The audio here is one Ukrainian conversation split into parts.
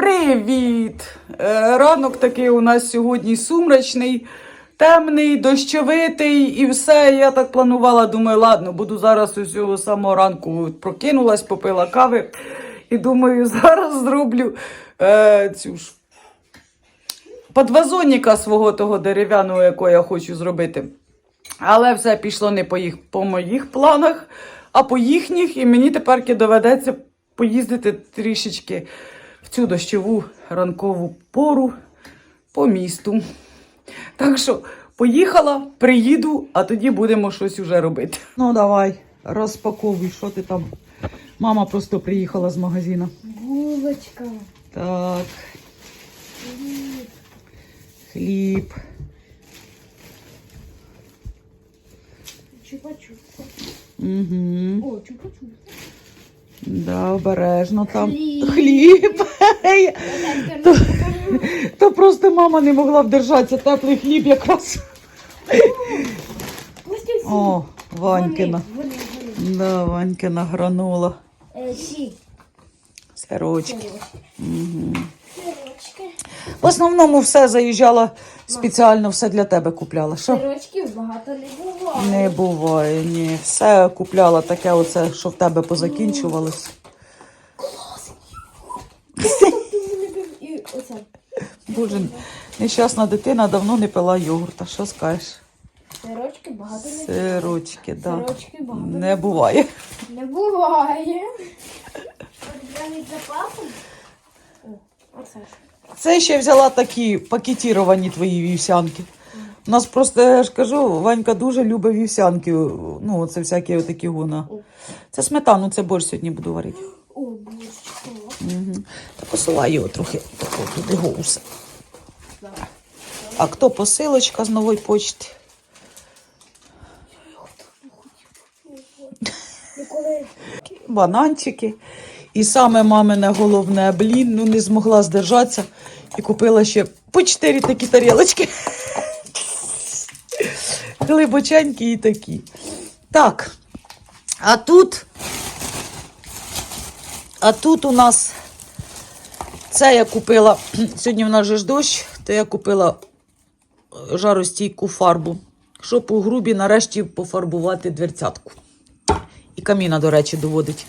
Привіт! Е, Ранок такий у нас сьогодні сумрачний, темний, дощовитий і все. Я так планувала, думаю, ладно, буду зараз усього самого ранку прокинулась, попила кави. І думаю, зараз зроблю е, цю ж подвазонника свого того дерев'яного, якого я хочу зробити. Але все пішло не по, їх, по моїх планах, а по їхніх, і мені тепер доведеться поїздити трішечки в цю дощову ранкову пору по місту. Так що поїхала, приїду, а тоді будемо щось уже робити. Ну, давай, розпаковуй, що ти там. Мама просто приїхала з магазину. Булочка. Так, хліб. Чупа-чупа. Угу. О, чупа-чупа. Да, обережно там. Хліб. Хліб. То, то просто мама не могла вдержатися. Теплий хліб якраз. О, Ванькина. Да, Ванькина гранула. Е, Сирочки. Угу. В основному все заїжджала спеціально, все для тебе купляла. Що? Сирочків багато не буває. Не буває, ні. Все купляла таке, оце, що в тебе позакінчувалось. І оце. Боже, нещасна дитина давно не пила йогурта. Що скажеш? Сирочки багато не Сирочки, да. Сирочки багато Не буває. не буває. Навіть. О, оце ж. Це ще взяла такі пакетіровані твої вівсянки. У нас просто, я ж кажу, Ванька дуже любить вівсянки. Ну, це всякі такі гуна. Це сметану, це борщ сьогодні буду варити. О. Угу. Та посилаю його трохи тако, туди гоуса. А хто посилочка з нової почти? Бананчики. І саме мамине головне блін, ну не змогла здержатися і купила ще по чотири такі тарілочки. Глибоченькі і такі. Так. А тут. А тут у нас це я купила. Сьогодні в нас же ж дощ, то я купила е, жаростійку фарбу, щоб у грубі нарешті пофарбувати дверцятку. І каміна, до речі, доводить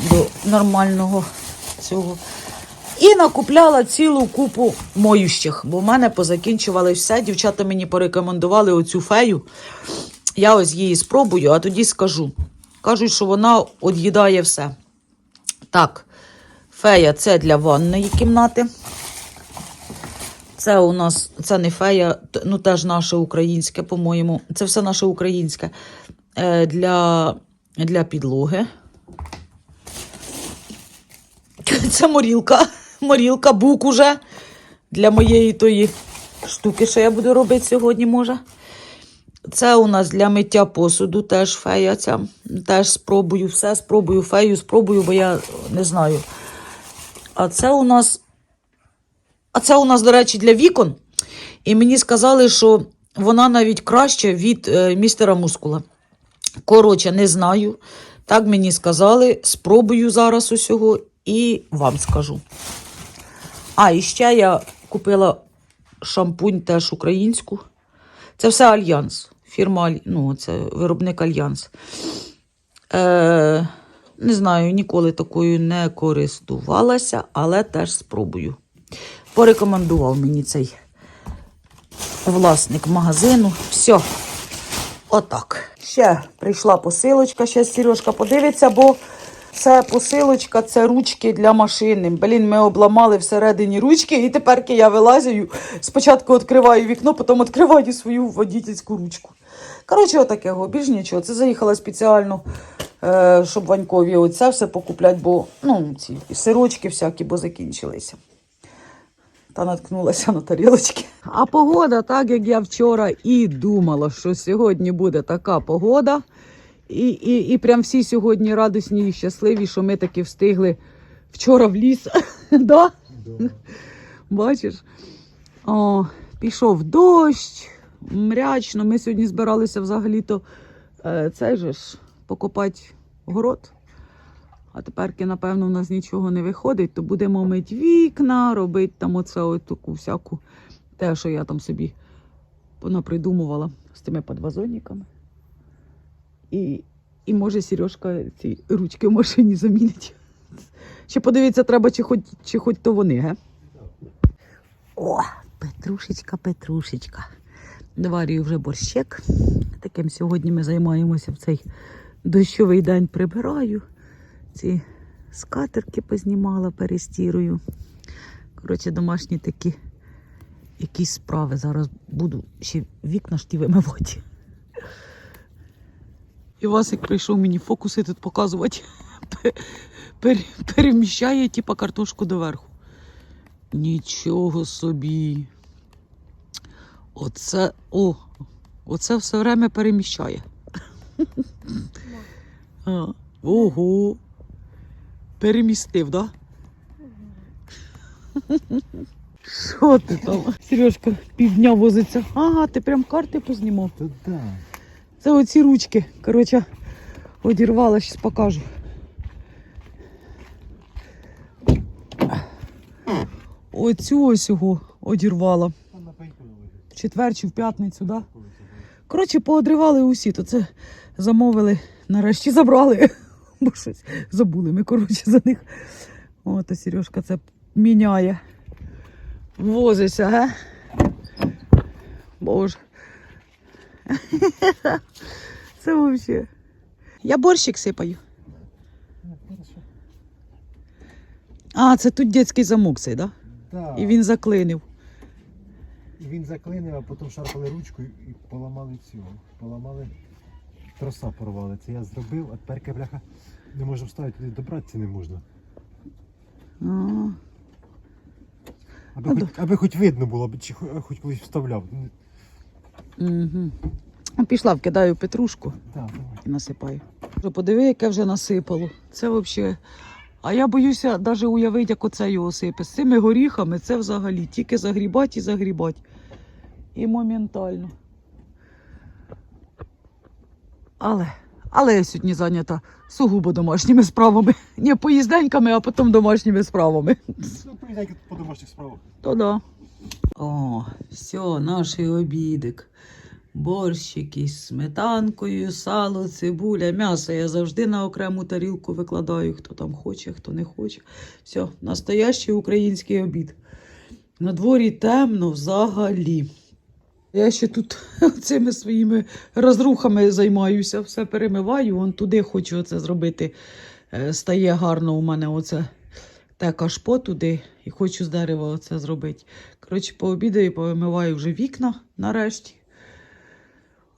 до нормального цього. І накупляла цілу купу моющих, бо в мене позакінчували все. Дівчата мені порекомендували оцю фею. Я ось її спробую, а тоді скажу. Кажуть, що вона од'їдає все. Так, фея це для ванної кімнати. Це у нас це не фея, ну теж наше українське, по-моєму. Це все наше українське е, для, для підлоги. Це морілка. Морілка, бук уже для моєї тої штуки, що я буду робити сьогодні, може. Це у нас для миття посуду теж фея. Ця. Теж спробую, все спробую, фею спробую, бо я не знаю. А це у нас. А це у нас, до речі, для вікон. І мені сказали, що вона навіть краще від е, містера мускула. Коротше, не знаю. Так мені сказали. Спробую зараз усього і вам скажу. А, і ще я купила шампунь теж українську. Це все Альянс. Фірма, ну, це виробник Альянс. Е, не знаю, ніколи такою не користувалася, але теж спробую. Порекомендував мені цей власник магазину. Все. Отак. Ще прийшла посилочка. Ще Сережка подивиться, бо це посилочка, це ручки для машини. Блін, ми обламали всередині ручки, і тепер я вилазю. Спочатку відкриваю вікно, потім відкриваю свою водительську ручку. Коротше, отакого, більш нічого. Це заїхала спеціально, е, щоб Ванькові оце все покупляти, бо ну, ці сирочки всякі, бо закінчилися та наткнулася на тарілочки. А погода, так як я вчора і думала, що сьогодні буде така погода. І, і, і прям всі сьогодні радісні і щасливі, що ми таки встигли вчора в ліс. да? Бачиш? О, пішов дощ, мрячно. Ми сьогодні збиралися взагалі-то е, же ж покопати город. А теперки, напевно, у нас нічого не виходить, то будемо мити вікна, робити там оце таку всяку те, що я там собі понапридумувала з тими подвазонниками. І, і може Сережка ці ручки в машині замінить. Ще подивитися треба, чи хоч, чи хоч то вони, ге? О, Петрушечка, Петрушечка. Доварюю вже борщик. Таким сьогодні ми займаємося в цей дощовий день прибираю. Ці скатерки познімала, перестірую. Коротше, домашні такі якісь справи. Зараз буду ще вікна ж ті вимивати. І Васик прийшов мені фокуси тут показувати. Пер- Переміщає, типа, картошку доверху. Нічого собі. Оце, о, оце все время переміщає. А, ого. Перемістив, да? Що ти там? Сережка півдня возиться. Ага, ти прям карти познімав. Да. Це оці ручки. Коротше, одірвала, щас покажу. Оцю ось його одірвала. В четвер чи в п'ятницю, да? Це було? Коротше, поодривали усі, то це замовили, нарешті забрали. Бо щось забули ми, коротше, за них. От, а Сережка це міняє. Возиться, ге? Боже. Це взагалі. Я борщик сипаю. А, це тут дитячий замок цей, да? Да. І він заклинив. І він заклинив, а потім шарпали ручку і поламали цю. Поламали троса порвали. Це я зробив, а тепер бляха не можу вставити, туди добратися не можна. А, Аби, хоч, аби хоч видно було, чи хоч колись вставляв. Угу. Пішла, вкидаю петрушку. Да, і насипаю. Подиви, яке вже насипало. Це взагалі. А я боюся навіть уявити, як оце його сипе. З цими горіхами це взагалі тільки загрібати і загрібати. І моментально. Але, але я сьогодні зайнята сугубо домашніми справами. Не поїзденьками, а потім домашніми справами. Ну, поїдайте по домашніх справах. То да. О, все, наш обідик. Борщ якийсь з сметанкою, сало, цибуля, м'ясо. Я завжди на окрему тарілку викладаю, хто там хоче, хто не хоче. Все, настоящий український обід. На дворі темно взагалі. Я ще тут цими своїми розрухами займаюся, все перемиваю, вон туди хочу оце зробити. Е, Стає гарно у мене оце те кашпо туди і хочу з дерева оце зробити. Коротше, пообідаю, повимиваю вже вікна нарешті.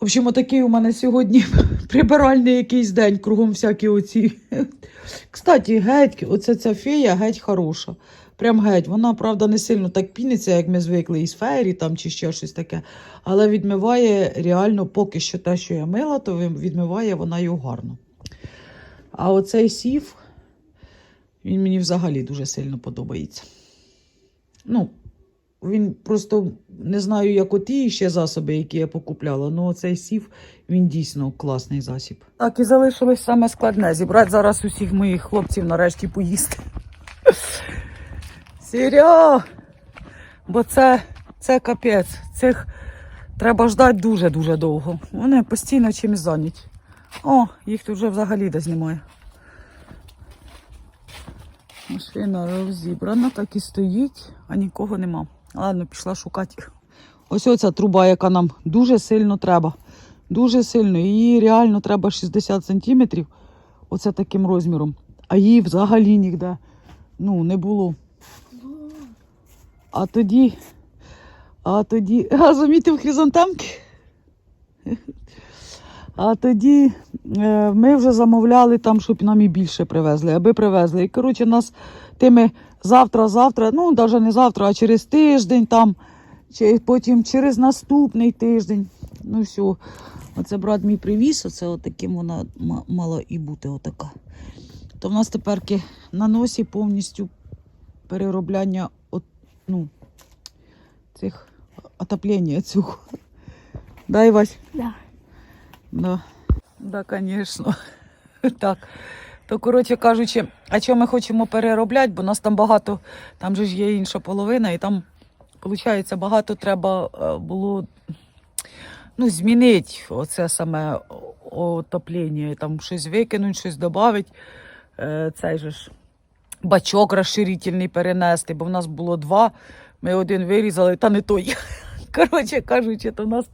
В общем, отакий у мене сьогодні прибиральний якийсь день, кругом всякі оці. Кстати, геть, оце ця фея геть хороша. Прям геть. Вона, правда, не сильно так піниться, як ми звикли із феєрі там чи ще щось таке. Але відмиває реально поки що те, що я мила, то відмиває вона його гарно. А оцей сів, він мені взагалі дуже сильно подобається. Ну, він просто не знаю, як оті ще засоби, які я покупляла, але цей сів, він дійсно класний засіб. Так, і залишилось саме складне. Зібрати зараз усіх моїх хлопців нарешті поїсти. Серьо! Бо це, це капець. Цих треба ждати дуже-дуже довго. Вони постійно чимось зайняті. О, їх тут вже взагалі десь немає. Машина розібрана, так і стоїть, а нікого нема. Ладно, пішла шукати їх. Ось оця труба, яка нам дуже сильно треба. Дуже сильно. Її реально треба 60 сантиметрів. Оце таким розміром. А її взагалі ніде ну, не було. А тоді. А тоді. А замітив хризантемки? А тоді е, ми вже замовляли там, щоб нам і більше привезли, аби привезли. І коротше, нас тими завтра-завтра, ну навіть не завтра, а через тиждень там, чи потім через наступний тиждень. Ну все. Оце брат мій привіз, оце отаким вона мала і бути отака. То в нас тепер на носі повністю переробляння от, ну, цих отоплення цього. Дай Вась. Да. Да. Да, конечно. Так. То, коротше кажучи, а що ми хочемо переробляти, бо нас там багато, там же ж є інша половина, і там, виходить, багато треба е, було ну, змінити оце саме отоплення, там щось викинути, щось додати. Е, цей же ж бачок розширительний перенести, бо в нас було два, ми один вирізали, та не той. Коротше кажучи, то в нас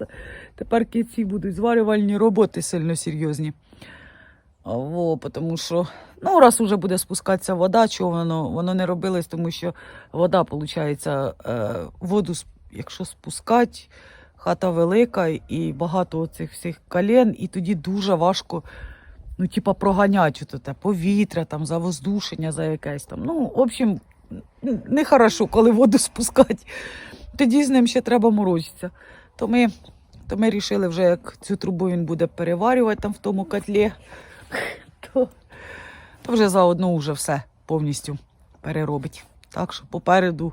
тепер ці будуть зварювальні роботи сильно серйозні. Во, тому що, ну, раз уже буде спускатися вода, чого воно, воно не робилось, тому що вода, виходить, е, воду, якщо спускати, хата велика і багато цих всіх колен, і тоді дуже важко, ну, типа, проганяти те повітря, там, за воздушення, за якесь там. Ну, в общем, нехорошо, коли воду спускати. Тоді з ним ще треба морочитися. То ми, то ми рішили вже, як цю трубу він буде переварювати там в тому котлі, то, то вже заодно вже все повністю переробить. Так що попереду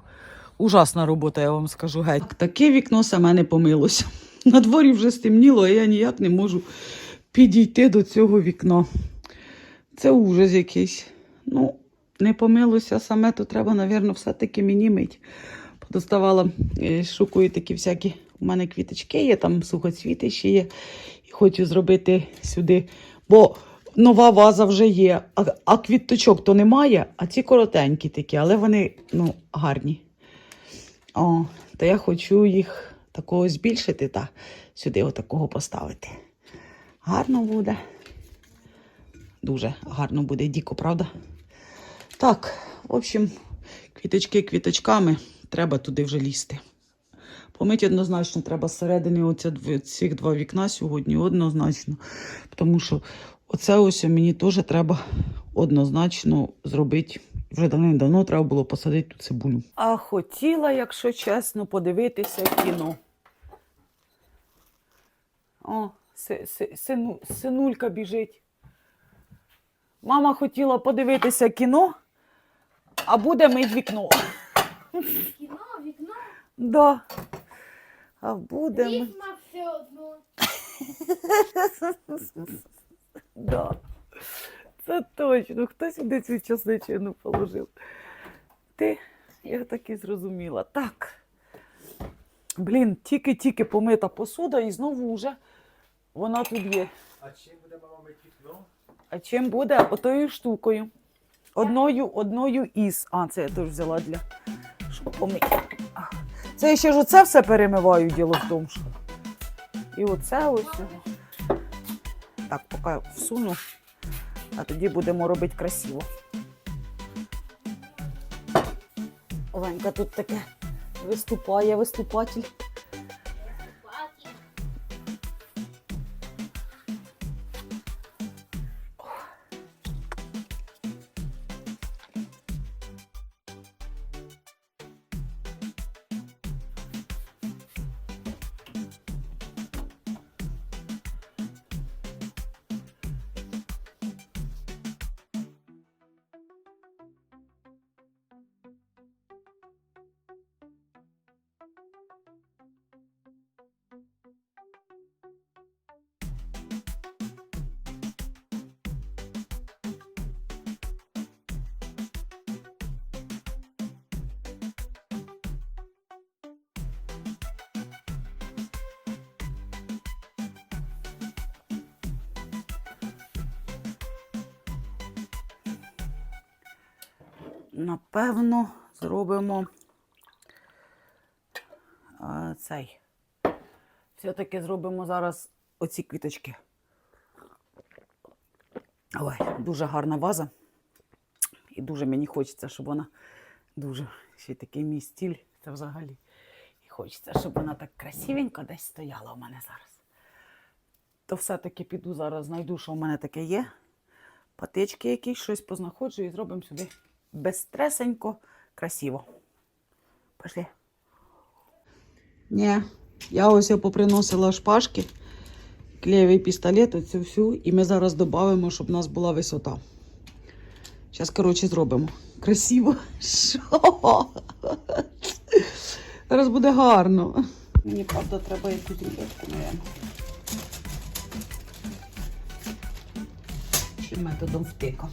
ужасна робота, я вам скажу геть. Таке вікно саме не помилося. На дворі вже стемніло, а я ніяк не можу підійти до цього вікна. Це ужас якийсь. Ну, не помилося саме, то треба, мабуть, все-таки мені мить. Подоставала, е, шукаю такі всякі. У мене квіточки є, там сухоцвіти ще є. І хочу зробити сюди. Бо нова ваза вже є, а, а квіточок то немає, а ці коротенькі такі, але вони ну, гарні. О, то я хочу їх такого збільшити та сюди отакого поставити. Гарно буде. Дуже гарно буде діко, правда? Так, в общем, квіточки квіточками, треба туди вже лізти. Помить однозначно треба зсередини оця цих два вікна сьогодні, однозначно. Тому що оце ось мені теж треба однозначно зробити. Вже давним-давно треба було посадити ту цибулю. А хотіла, якщо чесно, подивитися кіно. О, си- си- сину, синулька біжить. Мама хотіла подивитися кіно, а буде мить вікно. Кіно, вікно, Да. А буде ми. вікна все одно. Да. Це точно. Хто сюди цю часничину положив? Ти, я так і зрозуміла. Так. Блін, тільки-тільки помита посуда і знову вже вона тут є. А чим буде мама мити вікно? А чим буде? Отою штукою. Одною, одною із. А, це я теж взяла для. Помити. Це я ще ж оце все перемиваю, діло в тому, що. І оце ось. Так, поки всуну, а тоді будемо робити красиво. Оленька тут таке виступає, виступатель. Напевно, зробимо цей. Все-таки зробимо зараз оці квіточки. Ой, дуже гарна ваза. І дуже мені хочеться, щоб вона дуже ще такий мій стіль. Це взагалі. І хочеться, щоб вона так красивенько десь стояла у мене зараз. То все-таки піду зараз, знайду, що у мене таке є. Патички якісь, щось познаходжу і зробимо сюди безстресенько, красиво. Пошли. Ні, я ось я поприносила шпажки, клеєвий пістолет, оцю всю, і ми зараз додамо, щоб у нас була висота. Зараз, коротше, зробимо. Красиво. Що? Зараз буде гарно. Мені, правда, треба якусь рулетку, мабуть. Чи методом втика.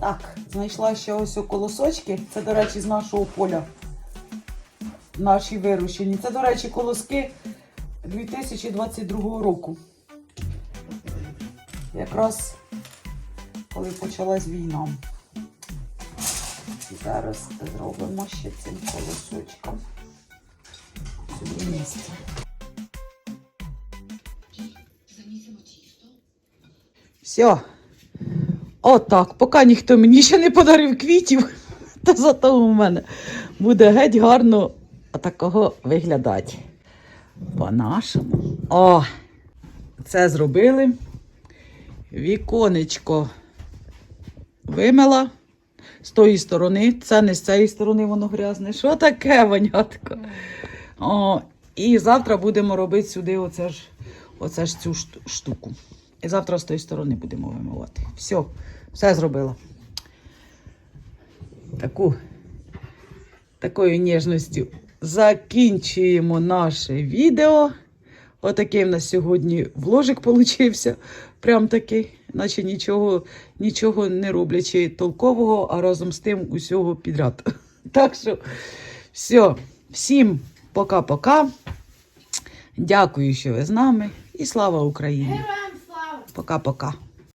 Так, знайшла ще ось колосочки. Це, до речі, з нашого поля. Наші вирощені. Це, до речі, колоски 2022 року. Якраз коли почалась війна. Зараз зробимо ще цим колосочком. Сюди місце. Все. Отак, поки ніхто мені ще не подарив квітів, то зато у мене буде геть гарно такого виглядати. По-нашому. О! Це зробили. Віконечко вимила з тої сторони. Це не з цієї сторони воно грязне. Що таке, вонятко? О, і завтра будемо робити сюди оце ж, оце ж цю штуку. І завтра з тої сторони будемо вимивати. Все, все зробила. Таку, такою ніжністю закінчуємо наше відео. Отакий в нас сьогодні вложик получився. Прям такий, наче нічого, нічого не роблячи толкового, а разом з тим усього підряд. Так що, все, всім пока-пока. Дякую, що ви з нами. І слава Україні! Пока-пока.